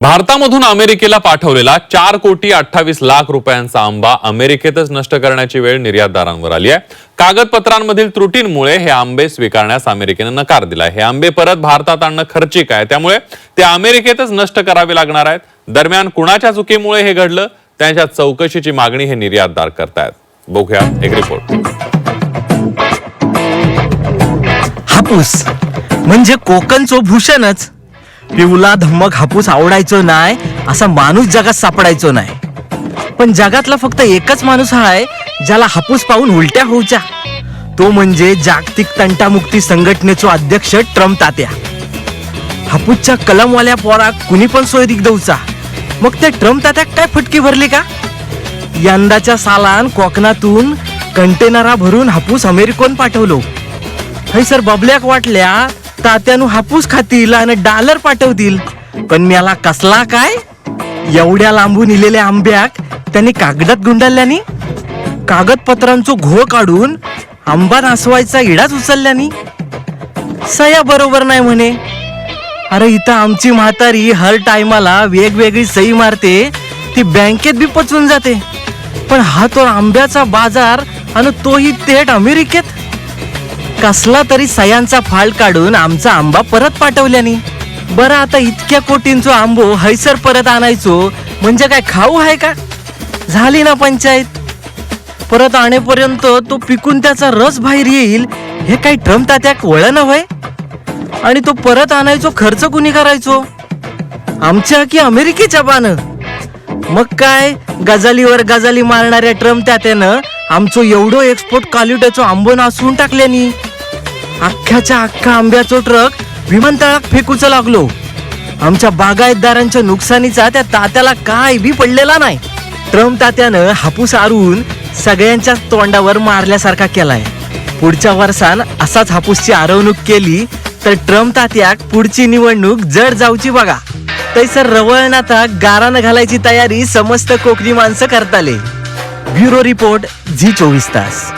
भारतामधून अमेरिकेला पाठवलेला चार कोटी अठ्ठावीस लाख रुपयांचा आंबा अमेरिकेतच नष्ट करण्याची वेळ निर्यातदारांवर आली आहे. कागदपत्रांमधील त्रुटींमुळे हे आंबे स्वीकारण्यास अमेरिकेनं नकार दिला हे आंबे परत भारतात आणणं खर्चिक आहे. त्यामुळे ते अमेरिकेतच नष्ट करावे लागणार आहेत. दरम्यान कुणाच्या चुकीमुळे हे घडलं? त्यांच्या चौकशीची मागणी हे निर्यातदार करतायत. बघूया एक रिपोर्ट हापूस म्हणजे कोकणचं भूषणच. पिवला धम्मक हापूस आवडायचो नाही असा माणूस जगात सापडायचो नाही. पण जगातला फक्त एकच माणूस आहे ज्याला हापूस पाहून उलट्या होऊच्या तो म्हणजे जागतिक तंटामुक्ती संघटनेचो अध्यक्ष ट्रम्प तात्या. हापूसच्या कलमवाल्या पोराक कुणी पण सोय दिगदवचा मग त्या ट्रम्प तात्याक काय फटकी भरली का? यंदाच्या सालान कोकणातून कंटेनरा भरून हापूस अमेरिकन पाठवलो. सर बबल्याक वाटल्या तात्यानु हापूस खातील आणि डॉलर पाठवतील. पण मला कसला काय? एवढ्या लांबून इलेल्या आंब्याक त्यांनी कागदात गुंडाळल्यानी? कागदपत्रांचो घोळ काढून आंबा नासवायचा इडाच उचलल्यानी? सया बरोबर नाही म्हणे. अरे इथं आमची म्हातारी हर टायमाला वेगवेगळी सई मारते ती बँकेत बी पचून जाते. पण हा तो आंब्याचा बाजार आणि तोही थेट अमेरिकेत? कसला तरी सयांचा फाळ काढून आमचा आंबा परत पाठवल्याने. बरं आता इतक्या कोटींचो आंबो हैसर परत आणायचो म्हणजे काय खाऊ आहे का? झाली ना पंचायत. परत आणेपर्यंत तो पिकून त्याचा रस बाहेर येईल हे काही ट्रम्प तात्याक वळण होय? आणि तो परत आणायचो खर्च कुणी करायचो? आमच्या की अमेरिकेच्या बानं? मग काय गजालीवर गजाली मारणाऱ्या ट्रम्प त्याच्यानं आमचो एवढो एक्सपोर्ट क्वालिटीचो आंबो नासून टाकल्यानी. अख्ख्याच्या अख्खा आंब्याचो ट्रक विमानतळात फेकूच लागलो. आमच्या बागायतदारांच्या नुकसानीचा त्या तात्याला काय बी पडलेला नाही. ट्रम्प तात्यानं हापूस आरून सगळ्यांच्या तोंडावर मारल्यासारखा केलाय. पुढच्या वर्षान असाच हापूसची आरवणूक केली तर ट्रम्प तात्याक पुढची निवडणूक जड जाऊची बघा. तैसर रवळनाथा गारानं घालायची तयारी समस्त कोकणी माणसं करताले. ब्युरो रिपोर्ट झी चोवीस तास.